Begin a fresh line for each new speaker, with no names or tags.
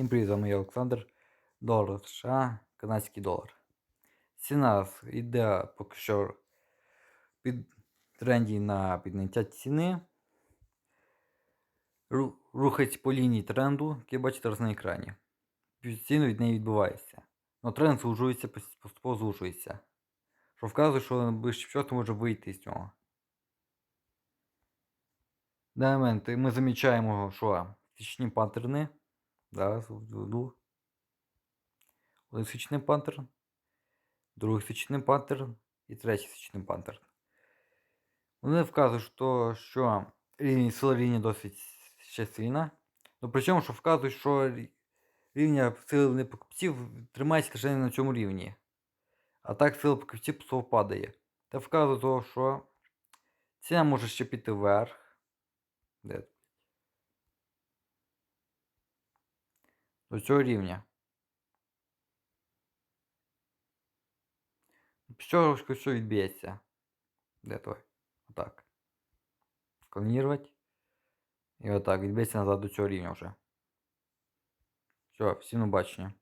Всім привіт, з вами я Олександр. Долар США, канадський долар. Ціна йде поки що під тренді на підняття ціни. Рухається по лінії тренду, який бачите зараз на екрані. Ціну від неї відбувається. Но тренд звужується, поступово звужується. Що вказує, що ближче всього може вийти з нього. В момент ми замічаємо, що фічні паттерни. Зараз введу. Один свічний паттерн, другий свічний паттерн і третій свічний паттерн. Вони вказують, що, що рівень сила рівня досить ще сильна. Ну причому, що вказують, що рівня сили покупців тримається лише на цьому рівні. А так сила покупців просто падає. Та вказує того, що ціна може ще піти вверх. Де? До цього рівня. Чого що відб'ється. Де той? Отак. Сканірувати. І отак, Відб'ється назад до цього рівня вже. Все, всім до бачення.